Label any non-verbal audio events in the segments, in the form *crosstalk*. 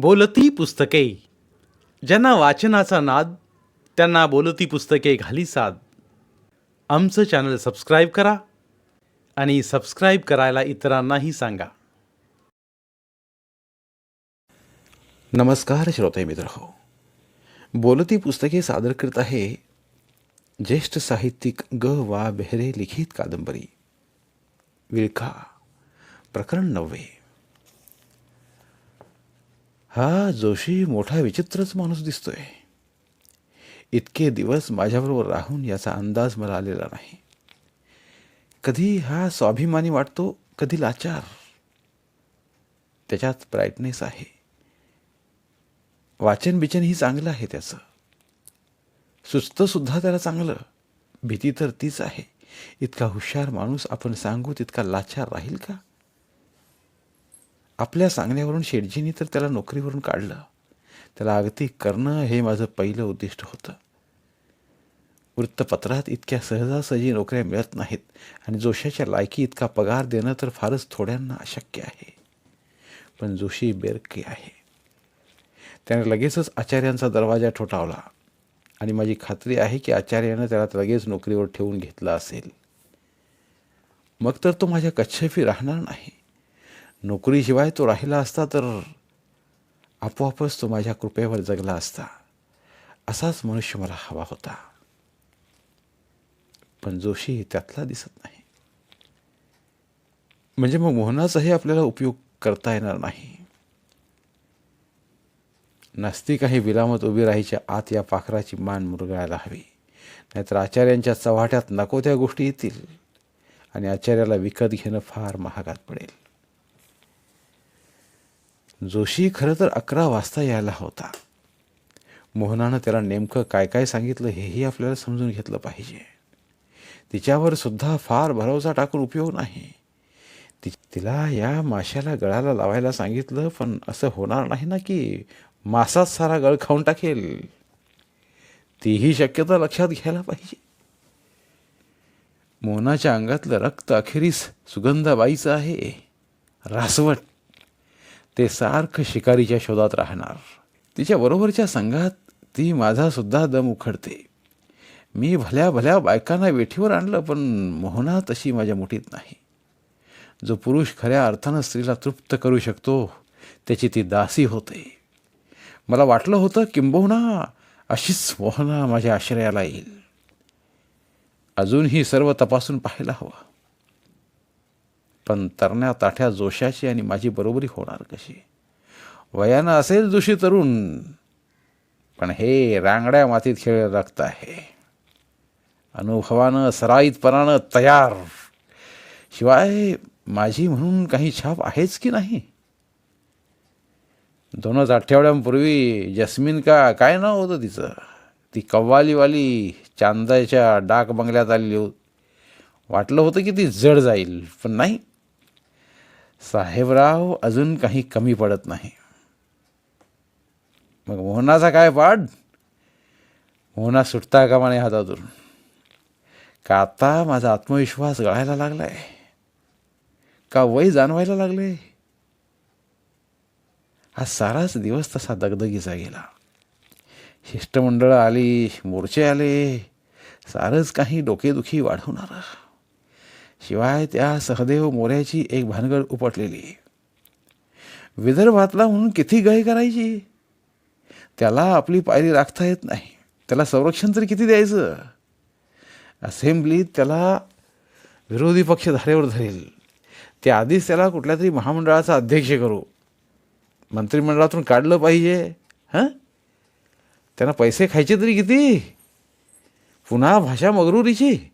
बोलती पुस्तके. ज्यांना वाचनाचा नाद त्यांना बोलती पुस्तके घाली साद. आमचं चॅनल सबस्क्राईब करा आणि सबस्क्राईब करायला इतरांनाही सांगा. नमस्कार श्रोते मित्र हो बोलती पुस्तके सादर करत आहे ज्येष्ठ साहित्यिक ग. वा. बेहरे लिखित कादंबरी. विळखा. प्रकरण नववे. हा जोशी मोठा विचित्रच माणूस दिसतोय. इतके दिवस माझ्याबरोबर राहून याचा अंदाज मला आलेला नाही. कधी हा स्वाभिमानी वाटतो कधी लाचार. त्याच्यात ब्राईटनेस आहे. वाचन बिचनही चांगलं आहे त्याचं. सुचतंसुद्धा त्याला चांगलं. भीती तर तीच आहे. इतका हुशार माणूस आपण सांगू तितका लाचार राहील का? आपल्या सांगण्यावरून शेटजींनी तर त्याला नोकरीवरून काढलं. त्याला अगदी करणं हे माझं पहिलं उद्दिष्ट होतं. वृत्तपत्रात इतक्या सहजासहजी नोकऱ्या मिळत नाहीत आणि जोशाच्या लायकी इतका पगार देणं तर फारच थोड्यांना अशक्य आहे. पण जोशी बेरकी आहे. त्याने लगेचच आचार्यांचा दरवाजा ठोठावला आणि माझी खात्री आहे की आचार्यानं त्याला लगेच नोकरीवर ठेवून घेतलं असेल. मग तर तो माझ्या कच्छपी राहणार नाही. नोकरीशिवाय तो राहिला असता तर आपोआपच तो माझ्या कृपेवर जगला असता. असाच मनुष्य मला हवा होता. पण जोशी त्यातला दिसत नाही. म्हणजे मग मोहनाचाही आपल्याला उपयोग करता येणार नाही. नसती काही विलामत उभी राहायच्या आत या पाखराची मान मुरगाळायला हवी. नाहीतर आचार्यांच्या चव्हाट्यात नको त्या गोष्टी येतील. आणि आचार्याला विकत घेणं फार महागात पडेल. जोशी खरं तर अकरा वाजता यायला होता. मोहनानं त्याला नेमकं काय काय सांगितलं हेही आपल्याला समजून घेतलं पाहिजे. तिच्यावर सुद्धा फार भरोसा टाकून उपयोग नाही. ति तिला या माशाला गळाला लावायला सांगितलं पण असं होणार नाही ना की मासाच सारा गळ खाऊन टाकेल. तीही शक्यता लक्षात घ्यायला पाहिजे. मोनाच्या अंगातलं रक्त अखेरीस सुगंधाबाईचं आहे. रासवट. ते सारखं शिकारीच्या शोधात राहणार. तिच्या बरोबरच्या संघात ती माझासुद्धा दम उखडते. मी भल्या भल्या बायकांना वेठीवर आणलं पण मोहना तशी माझ्या मुठीत नाही. जो पुरुष खऱ्या अर्थानं स्त्रीला तृप्त करू शकतो त्याची ती दासी होते. मला वाटलं होतं किंबहुना अशीच मोहना माझ्या आश्रयाला येईल. अजूनही सर्व तपासून पाहायला हवं. पण तरण्या ताठ्या जोशाची आणि माझी बरोबरी होणार कशी? वयानं असेल जोशी तरुण पण हे रांगड्या मातीत खेळ रक्त आहे. अनुभवानं सराईतपणानं तयार. शिवाय माझी म्हणून काही छाप आहेच की नाही? दोनच आठवड्यांपूर्वी जस्मिन का काय नाव होतं तिचं? ती कव्वालीवाली चांदाच्या डाक बंगल्यात आलेली होती. वाटलं होतं की ती जड जाईल पण नाही. साहेबराव अजून काही कमी पडत नाही. मग मोहनाचा काय पाड मोहना सुटता का म्हणे हातातून? का आता माझा आत्मविश्वास गळायला लागलाय? का वय जाणवायला लागले हा साराच दिवस तसा दगदगीचा गेला. शिष्टमंडळ आली मोर्चे आले. सारंच काही डोकेदुखी वाढवणार. शिवाय त्या सहदेव मोऱ्याची एक भानगड उपटलेली. विदर्भातला म्हणून किती गय करायची? त्याला आपली पायरी राखता येत नाही. त्याला संरक्षण तरी किती द्यायचं? असेंब्लीत त्याला विरोधी पक्ष धारेवर धरेल. त्या आधीच त्याला कुठल्या तरी महामंडळाचा अध्यक्ष करू. मंत्रिमंडळातून काढलं पाहिजे हां? त्यांना पैसे खायचे तरी किती? पुन्हा भाषा मगरुरीची?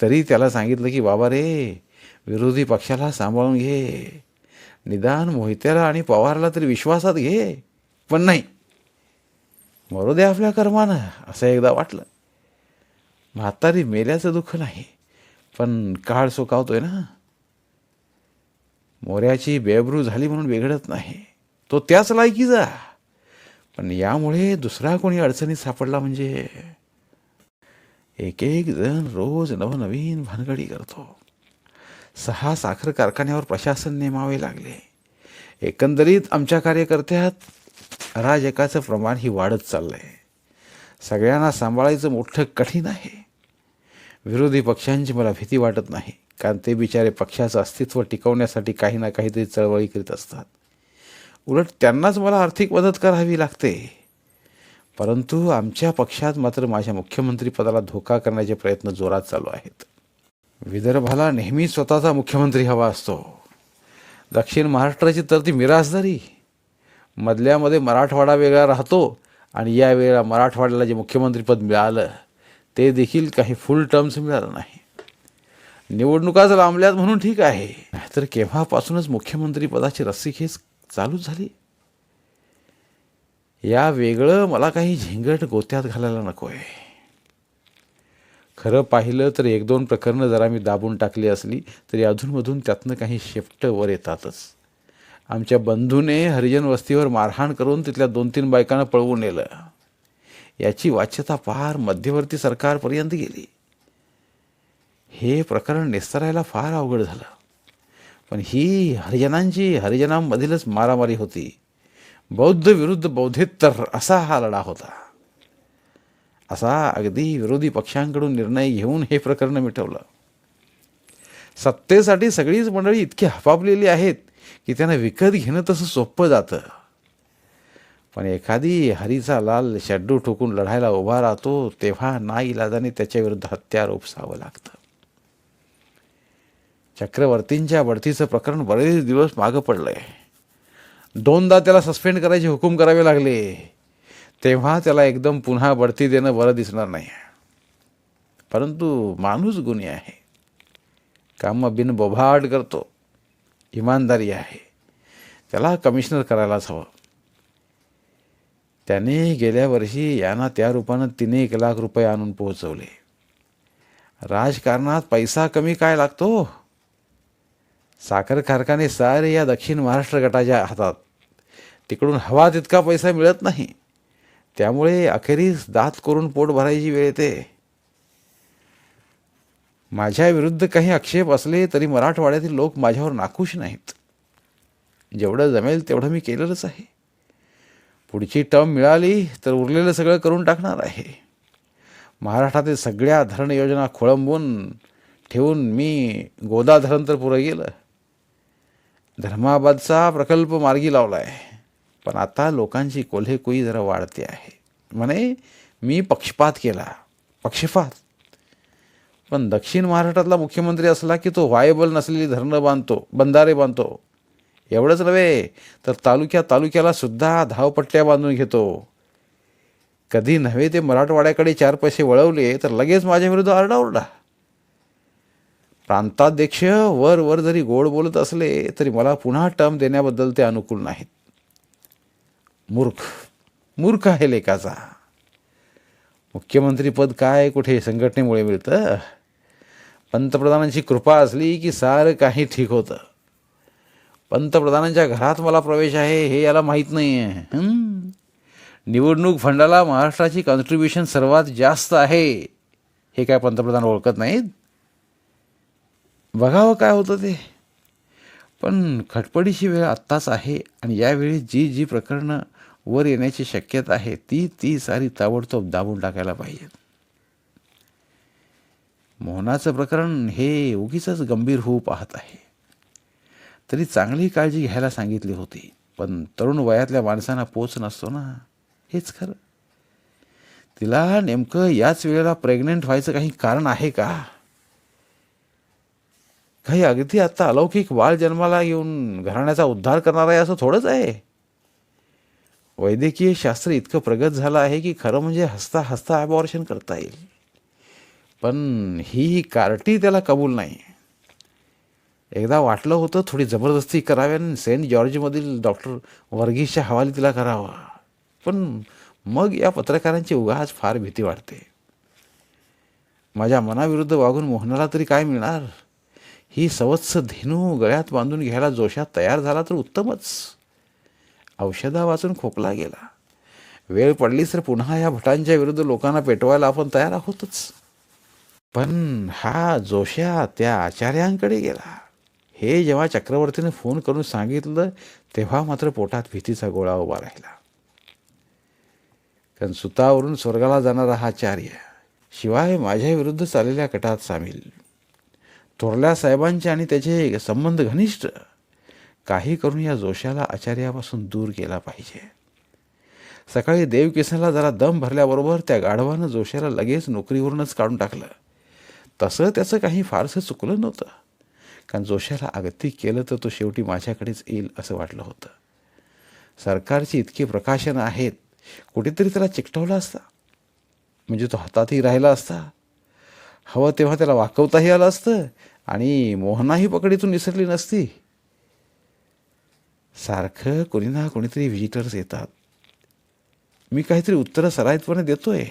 तरी त्याला सांगितलं की बाबा रे विरोधी पक्षाला सांभाळून घे. निदान मोहित्याला आणि पवारला तरी विश्वासात घे. पण नाही. मरू दे आपल्या कर्मानं असं एकदा वाटलं. म्हातारी मेल्याचं दुःख नाही पण काळ सुकावतोय ना. मोऱ्याची बेबरू झाली म्हणून बिघडत नाही. तो त्याच लायकीचा. पण यामुळे दुसरा कोणी अडचणीत सापडला म्हणजे एक एक जण रोज नवनवीन भानगडी करतो सहा साखर कारखान्यावर प्रशासन नेमावे लागले एकंदरीत आमच्या कार्यकर्त्यात अराजकाचं प्रमाण ही वाढत चाललं आहे सगळ्यांना सांभाळायचं मोठं कठीण आहे विरोधी पक्षांची मला भीती वाटत नाही कारण ते बिचारे पक्षाचं अस्तित्व टिकवण्यासाठी काही ना काहीतरी चळवळी करीत असतात उलट त्यांनाच मला आर्थिक मदत करावी लागते परंतु आमच्या पक्षात मात्र माझ्या मुख्यमंत्रीपदाला धोका करण्याचे प्रयत्न जोरात चालू आहेत. विदर्भाला नेहमी स्वतःचा मुख्यमंत्री हवा असतो. दक्षिण महाराष्ट्राची तर ती मिरासदारी. मधल्यामध्ये मराठवाडा वेगळा राहतो आणि या वेळेला मराठवाड्याला जे मुख्यमंत्रीपद मिळालं ते देखील काही फुल टर्म्स मिळालं नाही. निवडणुकाच लांबल्यात म्हणून ठीक आहे. तर केव्हापासूनच मुख्यमंत्रीपदाची रस्सीखेच चालूच झाली? या वेगळं मला काही झिंगट गोत्यात घालायला नको आहे खरं पाहिलं तर एक दोन प्रकरणं जरा मी दाबून टाकली असली तरी अधूनमधून त्यातनं काही शेपटं वर येतातच. आमच्या बंधूने हरिजन वस्तीवर मारहाण करून तिथल्या दोन तीन बायकांना पळवून नेलं. याची वाच्यता फार मध्यवर्ती सरकारपर्यंत गेली. हे प्रकरण निस्तरायला फार अवघड झालं. पण ही हरिजनांची हरिजनांमधीलच मारामारी होती. बौद्ध विरुद्ध बौद्धेतर असा हा लढा होता असा अगदी विरोधी पक्षांकडून निर्णय घेऊन हे प्रकरण मिटवलं सत्तेसाठी सगळीच मंडळी इतकी हपापलेली आहेत की त्यांना विकत घेणं तसं सोपं जातं पण एखादी हरीचा लाल शड्डू ठोकून लढायला उभा राहतो तेव्हा ना इलाजाने त्याच्या विरुद्ध हत्यार उपसावं लागतं चक्रवर्तींच्या बढतीचं प्रकरण बरेच दिवस मागं पडलंय दोनदा त्याला सस्पेंड करायचे हुकूम करावे लागले तेव्हा त्याला एकदम पुन्हा बढती देणं बरं दिसणार नाही. परंतु माणूस गुन्हे आहे. कामं बिन बोभाड करतो. इमानदारी आहे. त्याला कमिशनर करायलाच हवं. त्याने गेल्या वर्षी यांना त्या रूपानं तीन एक लाख रुपये आणून पोहोचवले. राजकारणात पैसा कमी काय लागतो? साखर कारखाने सारे या दक्षिण महाराष्ट्र गटाच्या हातात. तिकडून हवा तितका पैसा मिळत नाही. त्यामुळे अखेरीस दात करून पोट भरायची वेळ येते. माझ्या विरुद्ध काही आक्षेप असले तरी मराठवाड्यातील लोक माझ्यावर नाखुश नाहीत. जेवढं जमेल तेवढं मी केलेलंच आहे. पुढची टर्म मिळाली तर उरलेलं सगळं करून टाकणार आहे. महाराष्ट्रातील सगळ्या धरण योजना खोळंबून ठेवून मी गोदा धरण तर पुरं गेलं. धर्माबादचा प्रकल्प मार्गी लावला आहे पण आता लोकांची कोल्हेकुई जरा वाढते आहे. म्हणे मी पक्षपात केला. पक्षपात. पण दक्षिण महाराष्ट्रातला मुख्यमंत्री असला की तो व्हायबल नसलेली धरणं बांधतो बंधारे बांधतो. एवढंच नव्हे तर तालुक्या तालुक्याला सुद्धा धावपट्ट्या बांधून घेतो. कधी नव्हे ते मराठवाड्याकडे चार पैसे वळवले तर लगेच माझ्याविरुद्ध आरडाओरडा. प्रांताध्यक्ष वर वर जरी गोड बोलत असले तरी मला पुन्हा टर्म देण्याबद्दल ते अनुकूल नाहीत. मूर्ख मूर्ख आहे लेखाचा मुख्यमंत्रीपद काय कुठे संघटनेमुळे मिळतं? पंतप्रधानांची कृपा असली की सारं काही ठीक होतं. पंतप्रधानांच्या घरात मला प्रवेश आहे हे याला माहीत नाही आहे निवडणूक फंडाला महाराष्ट्राची कॉन्ट्रीब्युशन सर्वात जास्त आहे हे काय पंतप्रधान ओळखत नाहीत? बघावं काय होतं ते? पण खटपडीची वेळ आत्ताच आहे आणि यावेळी जी जी प्रकरणं वर येण्याची शक्यता आहे ती ती सारी ताबडतोब दाबून टाकायला पाहिजेत मोहनाचं प्रकरण हे उगीच गंभीर होऊ पाहत आहे. तरी चांगली काळजी घ्यायला सांगितली होती पण तरुण वयातल्या माणसांना पोच नसतो ना? हेच खरं. तिला नेमकं याच वेळेला प्रेग्नेंट व्हायचं काही कारण आहे का? काही अगदी आत्ता अलौकिक बाळ जन्माला येऊन घराण्याचा उद्धार करणार आहे असं थोडंच आहे. वैद्यकीय शास्त्र इतकं प्रगत झालं आहे की खरं म्हणजे हसता हसता ॲबॉर्शन करता येईल. पण ही कार्टी त्याला कबूल नाही. एकदा वाटलं होतं थोडी जबरदस्ती करावी आणि सेंट जॉर्जमधील डॉक्टर वर्गीसच्या हवाली तिला करावा. पण मग या पत्रकारांची उगाच फार भीती वाटते. माझ्या मनाविरुद्ध वागून मोहनाला तरी काय मिळणार? ही सवत्स धेनू गळ्यात बांधून घ्यायला जोशात तयार झाला तर उत्तमच. औषधा वाचून खोकला गेला. वेळ पडलीच तर पुन्हा या भटांच्या विरुद्ध लोकांना पेटवायला आपण तयार आहोतच. पण हा जोशा त्या आचार्यांकडे गेला. हे जेव्हा चक्रवर्तीने फोन करून सांगितलं तेव्हा मात्र पोटात भीतीचा गोळा उभा राहिला. कारण सुतावरून स्वर्गाला जाणारा हा आचार्य शिवाय माझ्या विरुद्ध चाललेल्या कटात सामील. थोरल्या साहेबांचे आणि त्याचे संबंध घनिष्ठ. काही करून या जोशाला आचार्यापासून दूर केला पाहिजे. सकाळी देवकिसनला जरा दम भरल्याबरोबर त्या गाढवानं जोशाला लगेच नोकरीवरूनच काढून टाकलं. तसं त्याचं काही फारसं चुकलं नव्हतं. कारण जोशाला अगदी केलं तर तो शेवटी माझ्याकडेच येईल असं वाटलं होतं. सरकारची इतकी प्रकाशनं आहेत कुठेतरी त्याला चिकटवला असता. म्हणजे तो हातातही राहिला असता. हवं तेव्हा त्याला वाकवताही आलं असतं आणि मोहनाही पकडीतून निसरली नसती. सारखं कोणी ना कोणीतरी व्हिजिटर्स येतात. मी काहीतरी उत्तरं सराईतपणे देतोय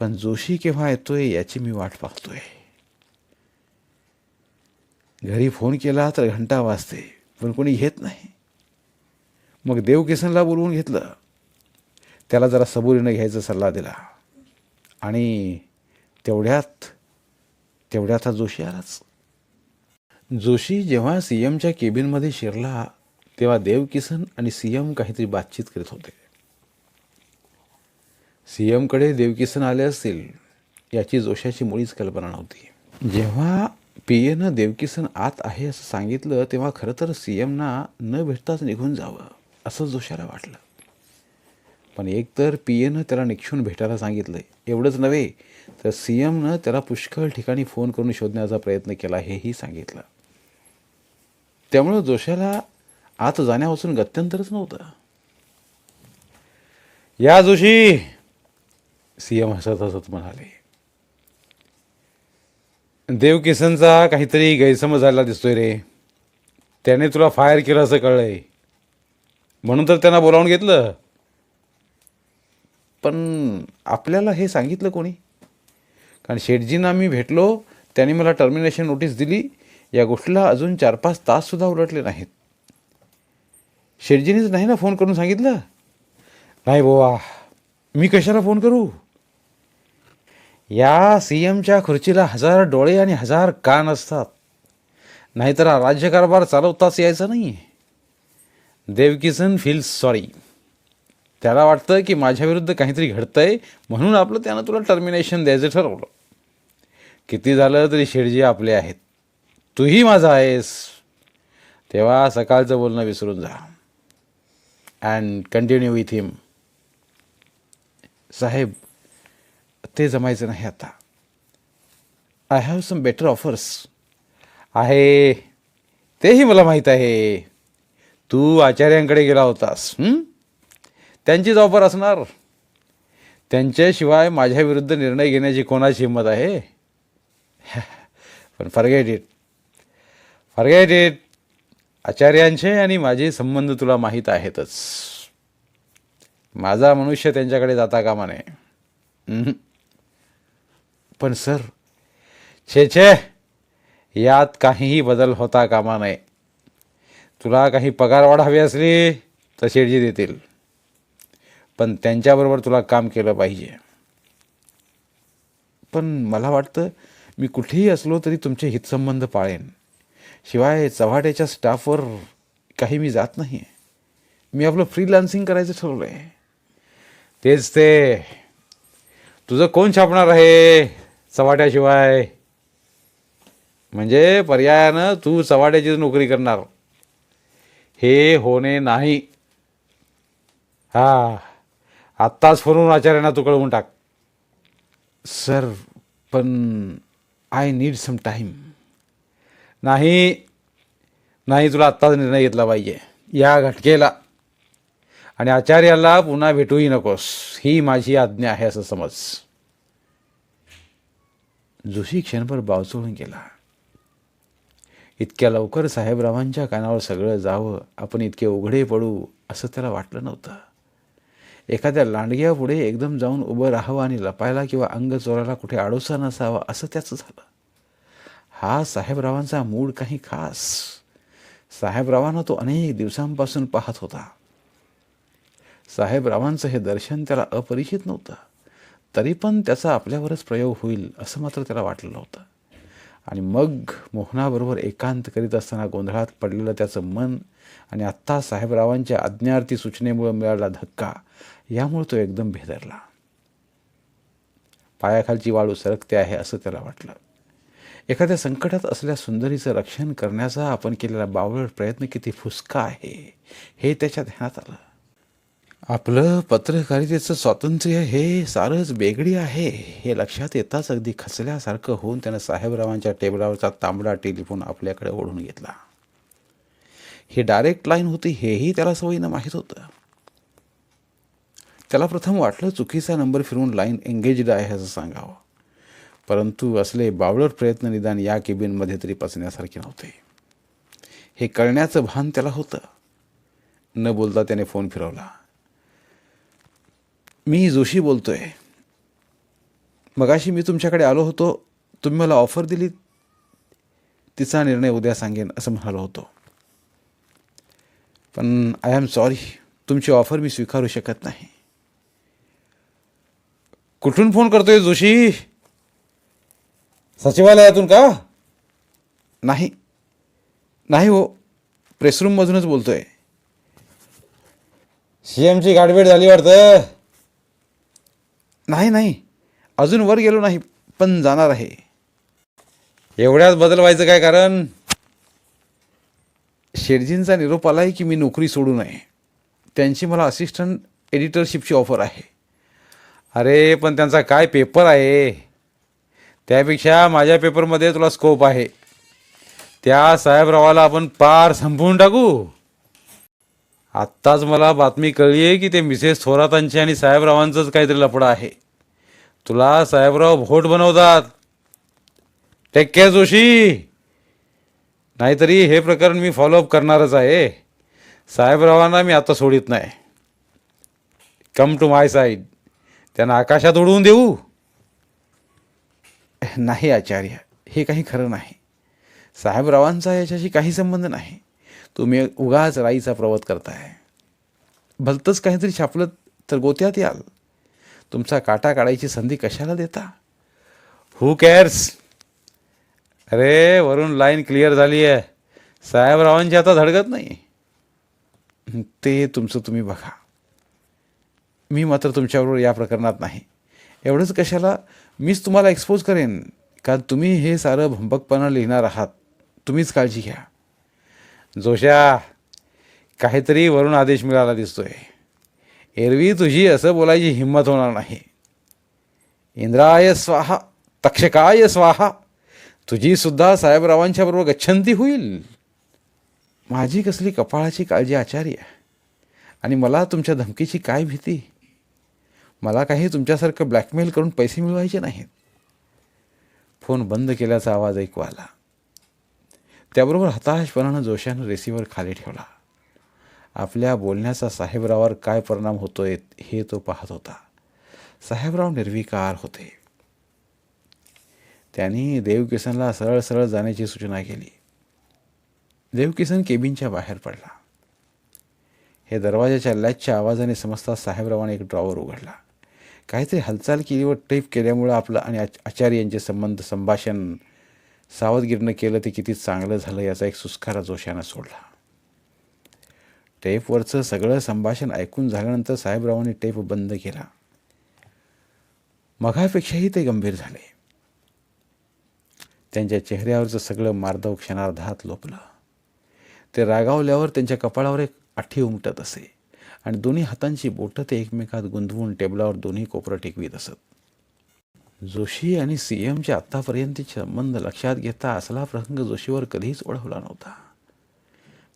पण जोशी केव्हा येतोय याची मी वाट पाहतोय. घरी फोन केला तर घंटा वाजते पण कोणी घेत नाही. मग देवकिसनला बोलवून घेतलं. त्याला जरा सबुरीनं घ्यायचा सल्ला दिला. आणि तेवढ्यात तेवढ्यात हा जोशी आलाच. जोशी जेव्हा सी एमच्या केबिनमध्ये शिरला तेव्हा देवकिसन आणि सी एम काहीतरी बातचीत करीत होते. सी एमकडे देवकिसन आले असतील याची जोशाची मुळीच कल्पना नव्हती. जेव्हा पी एनं देवकिसन आत आहे असं सांगितलं तेव्हा खरं तर सी एमना न भेटताच निघून जावं असं जोशाला वाटलं. पण एकतर पी एनं त्याला निक्षून भेटायला सांगितलं एवढंच नव्हे तर सी एमनं त्याला पुष्कळ ठिकाणी फोन करून शोधण्याचा प्रयत्न केला हेही सांगितलं. त्यामुळं जोशाला आत जाण्यापासून गत्यंतरच नव्हतं. या जोशी सी एम हसत हसत म्हणाले देवकिसनचा काहीतरी गैरसमज झाला दिसतोय रे. त्याने तुला फायर केलं असं कळलंय. म्हणून तर त्यांना बोलावून घेतलं. पण आपल्याला हे सांगितलं कोणी? कारण शेटजींना मी भेटलो त्यांनी मला टर्मिनेशन नोटीस दिली. या गोष्टीला अजून चार पाच ताससुद्धा उलटले नाहीत. शेटजीनीच नाही ना फोन करून सांगितलं? नाही बोवा. मी कशाला फोन करू? या सी एमच्या खुर्चीला हजार डोळे आणि हजार कान असतात. नाहीतर हा राज्यकारभार चालवताच यायचा नाही देवकिसन फील सॉरी त्याला वाटतं की माझ्याविरुद्ध काहीतरी घडतंय म्हणून आपलं त्यानं तुला टर्मिनेशन द्यायचं ठरवलं. किती झालं तरी शेडजी आपले आहेत. तूही माझा आहेस. तेव्हा सकाळचं बोलणं विसरून जा. अँड कंटिन्यू विथ हिम साहेब ते जमायचं नाही आता. I have some better offers आहे. तेही मला माहीत आहे. तू आचार्यांकडे गेला होतास त्यांचीच ऑफर असणार. त्यांच्याशिवाय माझ्याविरुद्ध निर्णय घेण्याची कोणाची हिंमत आहे? *laughs* पण फरगेट इट फरगेट इट आचार्यांचे आणि माझे संबंध तुला माहीत आहेतच. माझा मनुष्य त्यांच्याकडे जाता कामा नये. पण सर छे छे यात काहीही बदल होता कामा नये. तुला काही पगारवाढ हवी असली तर शेठजी देतील. पण त्यांच्याबरोबर तुला काम केलं पाहिजे. पण मला वाटतं मी कुठेही असलो तरी तुमचे हितसंबंध पाळेन. शिवाय चव्हाट्याच्या स्टाफवर काही मी जात नाही मी आपलं फ्रीलान्सिंग करायचं ठरवलं आहे तेच ते. तुझं कोण छापणार आहे चव्हाट्याशिवाय? म्हणजे पर्यायानं तू चव्हाट्याची नोकरी करणार. हे होणे नाही. हा. आत्ताच फोनवरून आचार्यांना तू कळवून टाक. सर पण आय नीड सम टाईम नाही नाही तुला आत्ताच निर्णय घेतला पाहिजे. या घटकेला. आणि आचार्याला पुन्हा भेटूही नकोस. ही माझी आज्ञा आहे असं समज. जोशी क्षणभर बावचळून गेला. इतक्या लवकर साहेबरावांच्या कानावर सगळं जावं आपण इतके उघडे पडू असं त्याला वाटलं नव्हतं. एखाद्या लांडग्यापुढे एकदम जाऊन उभं राहावं आणि लपायला किंवा अंग चोराला कुठे आडोसा नसावा असं त्याचं झालं. हा साहेबरावांचा मूड काही खास. साहेबरावांना तो अनेक दिवसांपासून पाहत होता. साहेबरावांचं हे दर्शन त्याला अपरिचित नव्हतं. तरी पण त्याचा आपल्यावरच प्रयोग होईल असं मात्र त्याला वाटलं होतं. आणि मग मोहनाबरोबर एकांत करीत असताना गोंधळात पडलेलं त्याचं मन आणि आत्ता साहेबरावांच्या अज्ञार्थी सूचनेमुळे मिळाला धक्का. यामुळे तो एकदम भेदरला पायाखालची वाळू सरकते आहे असं त्याला वाटलं. एखाद्या संकटात असल्या सुंदरीचं रक्षण करण्याचा आपण केलेला बावळ प्रयत्न किती फुसका आहे हे त्याच्या ध्यानात आलं. आपलं पत्रकारितेचं स्वातंत्र्य हे सारंच बेगडी आहे हे लक्षात येताच अगदी खचल्यासारखं होऊन त्यानं साहेबरावांच्या टेबलावरचा तांबडा टेलिफोन आपल्याकडे ओढून घेतला. ही डायरेक्ट लाईन होती हेही त्याला सवयीनं माहीत होतं. त्याला प्रथम वाटलं चुकीचा नंबर फिरवून लाईन एंगेज्ड आहे असं सांगावं. परंतु असले बावळट प्रयत्न निदान या केबिनमध्ये तरी पचण्यासारखे नव्हते. हे कळण्याचं भान त्याला होतं. न बोलता त्याने फोन फिरवला. मी जोशी बोलतोय. मगाशी मी तुमच्याकडे आलो होतो. तुम्ही मला ऑफर दिली. तिचा निर्णय उद्या सांगेन असं म्हणालो होतो. पण आय एम सॉरी तुमची ऑफर मी स्वीकारू शकत नाही. कुठून फोन करतोय जोशी? सचिवालयातून का? नाही. नाही हो प्रेसरूममधूनच बोलतोय. सी एमची गाडबेड झाली वाटतं? नाही नाही. अजून वर गेलो नाही पण जाणार आहे. एवढ्याच बदल व्हायचं काय कारण? शेडजींचा निरोप आला आहे की मी नोकरी सोडू नये. त्यांची मला असिस्टंट एडिटरशिपची ऑफर आहे. अरे पण त्यांचा काय पेपर आहे? त्यापेक्षा माझ्या पेपरमध्ये तुला स्कोप आहे. त्या साहेबरावाला आपण पार संपवून टाकू. आत्ताच मला बातमी कळली आहे की ते मिसेस थोरातांची आणि साहेबरावांचंच काहीतरी लफडं आहे. तुला साहेबराव भोट बनवतात. Take care Joshi. नाहीतरी हे प्रकरण मी फॉलोअप करणारच आहे. साहेबरावांना मी आता सोडित नाही. कम टू माय साईड त्यांना आकाशात उडवून देऊ. नाही आचार्य हे काही खरं नाही. साहेबरावांचा याच्याशी काही संबंध नाही. तुम्ही उगाच राईचा प्रवत करताय. भलतंच काहीतरी छापलं तर गोत्यात याल. तुमचा काटा काढायची संधी कशाला देता? हू केअर्स अरे वरून लाईन क्लिअर झाली आहे साहेबरावांची आता धडकत नाही. ते तुमचं तुम्ही बघा. मी मात्र तुमच्याबरोबर या प्रकरणात नाही. एवढंच कशाला? मीच तुम्हाला एक्सपोज करेन. कारण तुम्ही हे सारं भंपकपणा लिहिणार आहात. तुम्हीच काळजी घ्या. जोशा काहीतरी वरून आदेश मिळाला दिसतोय. एरवी तुझी असं बोलायची हिंमत होणार नाही. इंद्राय स्वाहा तक्षकाय स्वाहा. तुझीसुद्धा साहेबरावांच्या बरोबर गच्छंती होईल. माझी कसली कपाळाची काळजी आचार्य आणि मला तुमच्या धमकीची काय भीती? मला काही तुमच्यासारखं ब्लॅकमेल करून पैसे मिळवायचे नाहीत. फोन बंद केल्याचा आवाज ऐकू आला. त्याबरोबर हताशपणानं जोशानं रेसिव्हर खाली ठेवला. आपल्या बोलण्याचा साहेबरावावर काय परिणाम होतोय हे तो पाहत होता. साहेबराव निर्विकार होते. त्यांनी देवकिसनला सरळ सरळ जाण्याची सूचना केली. देवकिसन केबिनच्या बाहेर पडला. हे दरवाजाच्या लॅचच्या आवाजाने समजता साहेबरावाने एक ड्रॉवर उघडला. काहीतरी हालचाल केली व टेप केल्यामुळं आपलं आणि आचार्य यांचे संबंध संभाषण सावधगिरीनं केलं ते किती चांगलं झालं याचा एक सुस्कारा जोशानं सोडला. टेपवरचं सगळं संभाषण ऐकून झाल्यानंतर साहेबरावांनी टेप बंद केला. मघापेक्षाही ते गंभीर झाले. त्यांच्या चेहऱ्यावरचं सगळं मार्दव क्षणार्धात लोपलं. ते रागावल्यावर त्यांच्या कपाळावर एक आठी उमटत असे आणि दोन्ही हातांची बोटं ते एकमेकात गुंतवून टेबलावर दोन्ही कोपरं टेकवीत असत. जोशी आणि सी एमचे आत्तापर्यंतचे संबंध लक्षात घेता असला प्रसंग जोशीवर कधीच ओढवला नव्हता.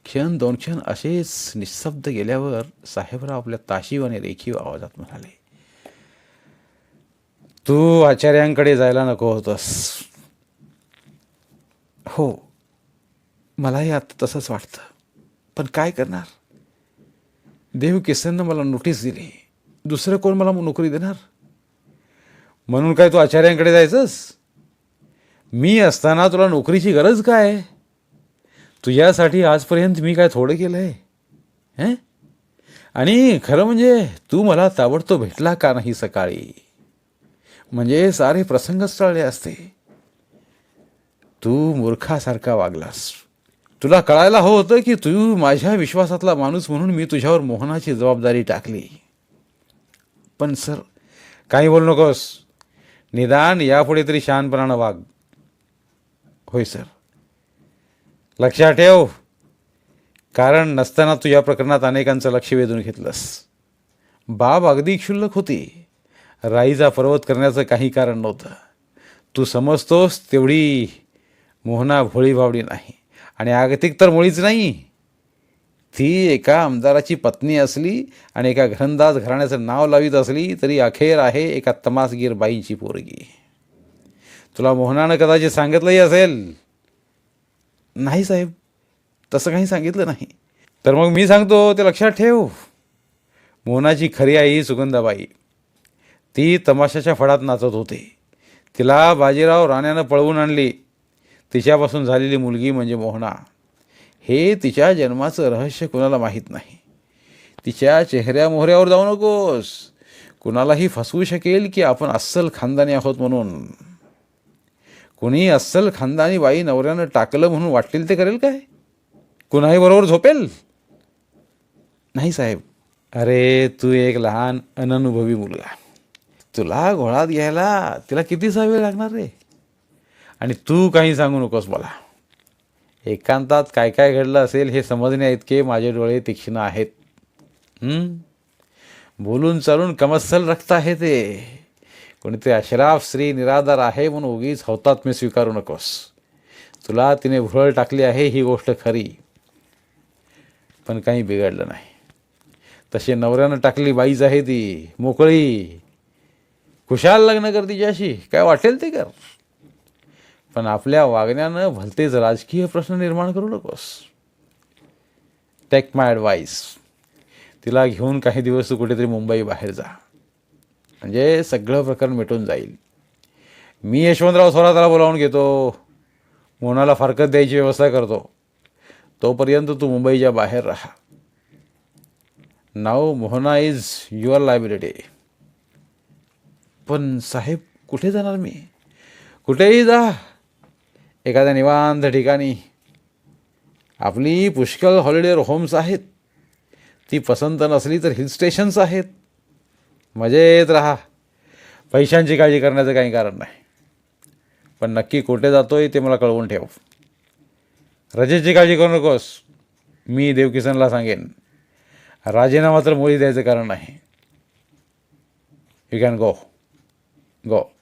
क्षण दोन क्षण असेच निशब्द गेल्यावर साहेबराव आपल्या ताशीव आणि रेखीव आवाजात म्हणाले तू आचार्यांकडे जायला नको होतस. हो. मलाही आता तसंच वाटतं. पण काय करणार? देव किसननं मला नोटीस दिली. दुसरं कोण मला नोकरी देणार? म्हणून काय तू आचार्यांकडे जायचंस? मी असताना तुला नोकरीची गरज काय? तुझ्यासाठी आजपर्यंत मी काय थोडं केलं आहे हं? आणि खरं म्हणजे तू मला ताबडतोब भेटला का नाही सकाळी? म्हणजे सारे प्रसंगच टळले असते. तू मूर्खासारखा वागलास. तुला कळायला हवं होतं की तू माझ्या विश्वासातला माणूस म्हणून मी तुझ्यावर मोहनाची जबाबदारी टाकली. पण सर काही बोलू नकोस. निदान यापुढे तरी शहाणपणानं वाग. होय सर. लक्षात ठेव. कारण नसताना तू या प्रकरणात अनेकांचं लक्ष वेधून घेतलंस. बाब अगदी क्षुल्लक होती. राईचा पर्वत करण्याचं काही कारण नव्हतं. तू समजतोस तेवढी मोहना भोळी भावडी नाही. आणि आगतिक तर मुळीच नाही. ती एका आमदाराची पत्नी असली आणि एका घरंदाज घराण्याचं नाव लावीत असली तरी अखेर आहे एका तमासगीर बाईची पोरगी. तुला मोहनानं कदाचित सांगितलंही असेल. नाही साहेब तसं काही सांगितलं नाही. तर मग मी सांगतो ते लक्षात ठेव. मोहनाची खरी आई सुगंधाबाई. ती तमाशाच्या फडात नाचत होती. तिला बाजीराव राण्यानं पळवून आणली. तिच्यापासून झालेली मुलगी म्हणजे मोहना. हे तिच्या जन्माचं रहस्य कुणाला माहीत नाही. तिच्या चेहऱ्या मोहऱ्यावर जाऊ नकोस. कुणालाही फसवू शकेल की आपण अस्सल खानदानी आहोत म्हणून. कुणी अस्सल खानदानी बाई नवऱ्यानं टाकलं म्हणून वाटेल ते करेल काय? कुणाही बरोबर झोपेल? नाही साहेब. अरे तू एक लहान अननुभवी मुलगा. तुला घोळात घ्यायला तिला कितीसा वेळ लागणार रे? आणि तू काही सांगू नकोस मला एकांतात काय काय घडलं असेल हे समजण्या इतके माझे डोळे तीक्ष्ण आहेत. बोलून चालून कमस्सल रक्त आहे ते. कोणीतरी अशराफ स्त्री निराधार आहे म्हणून उगीच होतात मी स्वीकारू नकोस. तुला तिने भुरळ टाकली आहे ही गोष्ट खरी. पण काही बिघडलं नाही. तशी नवऱ्यानं टाकली बाईच आहे ती मोकळी. खुशाल लग्न कर तिच्याशी. काय वाटेल ते कर. पण आपल्या वागण्यानं भलतेच राजकीय प्रश्न निर्माण करू नकोस. टेक माय ॲडवाईस तिला घेऊन काही दिवस तू कुठेतरी मुंबई बाहेर जा. म्हणजे सगळं प्रकरण मिटून जाईल. मी यशवंतराव स्वराताला बोलावून घेतो. मोनाला फारकत द्यायची व्यवस्था करतो. तोपर्यंत तू मुंबईच्या बाहेर राहा. नाव मोहना इज युअर लायबिलिटी पण साहेब कुठे जाणार मी? कुठेही जा. एखाद्या निवांत ठिकाणी आपली पुष्कळ हॉलिडे होम्स आहेत. ती पसंत नसली तर हिल स्टेशन्स आहेत. मजेत राहा. पैशांची काळजी करण्याचं काही कारण नाही. पण नक्की कुठे जातो आहे ते मला कळवून ठेव. रजेची काळजी करू नकोस. मी देवकिसनला सांगेन. राजीनामा तर मुळी द्यायचं कारण नाही. You can go go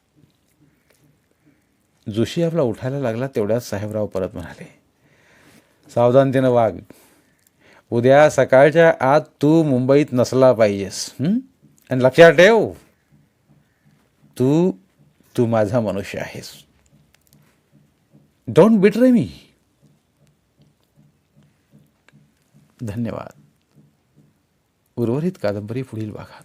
Joshi आपला उठायला लागला तेवढ्यात साहेबराव परत म्हणाले सावधानतेनं वाघ उद्या सकाळच्या आत तू मुंबईत नसला पाहिजेस आणि लक्षात ठेव तू तू माझा मनुष्य आहेस. डोंट बिटरे मी धन्यवाद. उर्वरित कादंबरी पुढील भागात.